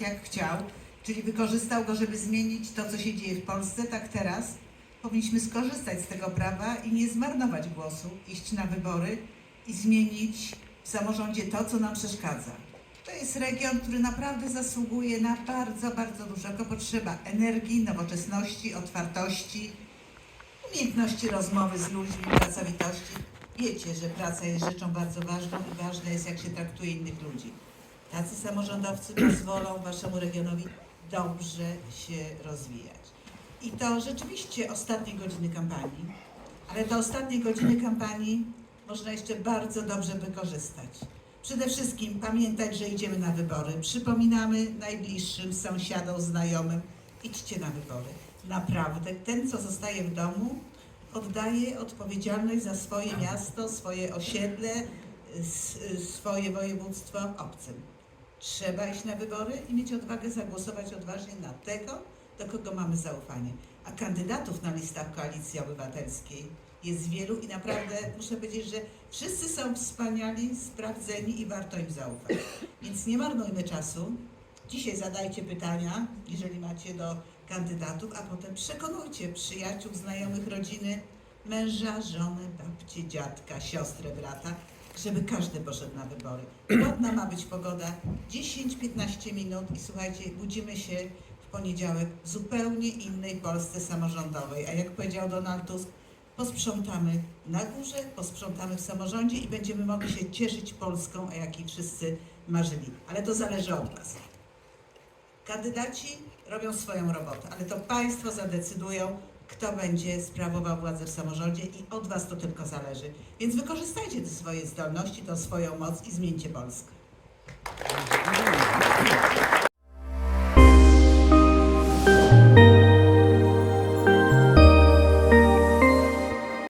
jak chciał, czyli wykorzystał go, żeby zmienić to, co się dzieje w Polsce, tak teraz powinniśmy skorzystać z tego prawa i nie zmarnować głosu, iść na wybory i zmienić w samorządzie to, co nam przeszkadza. To jest region, który naprawdę zasługuje na bardzo, bardzo dużo, tylko potrzeba energii, nowoczesności, otwartości, umiejętności rozmowy z ludźmi, pracowitości. Wiecie, że praca jest rzeczą bardzo ważną i ważne jest, jak się traktuje innych ludzi. Tacy samorządowcy pozwolą waszemu regionowi dobrze się rozwijać. I to rzeczywiście ostatnie godziny kampanii, ale te ostatnie godziny kampanii można jeszcze bardzo dobrze wykorzystać. Przede wszystkim pamiętać, że idziemy na wybory. Przypominamy najbliższym sąsiadom, znajomym, idźcie na wybory. Naprawdę, ten, co zostaje w domu, oddaje odpowiedzialność za swoje miasto, swoje osiedle, swoje województwo obcym. Trzeba iść na wybory i mieć odwagę zagłosować odważnie na tego, do kogo mamy zaufanie. A kandydatów na listach Koalicji Obywatelskiej jest wielu i naprawdę muszę powiedzieć, że wszyscy są wspaniali, sprawdzeni i warto im zaufać. Więc nie marnujmy czasu. Dzisiaj zadajcie pytania, jeżeli macie do kandydatów, a potem przekonujcie przyjaciół, znajomych, rodziny, męża, żonę, babcię, dziadka, siostrę, brata, żeby każdy poszedł na wybory. Ładna ma być pogoda, 10-15 minut i słuchajcie, budzimy się w poniedziałek w zupełnie innej Polsce samorządowej. A jak powiedział Donald Tusk, posprzątamy na górze, posprzątamy w samorządzie i będziemy mogli się cieszyć Polską, o jakiej wszyscy marzyli. Ale to zależy od nas. Kandydaci robią swoją robotę, ale to Państwo zadecydują, kto będzie sprawował władzę w samorządzie i od Was to tylko zależy. Więc wykorzystajcie te swoje zdolności, tą swoją moc i zmieńcie Polskę.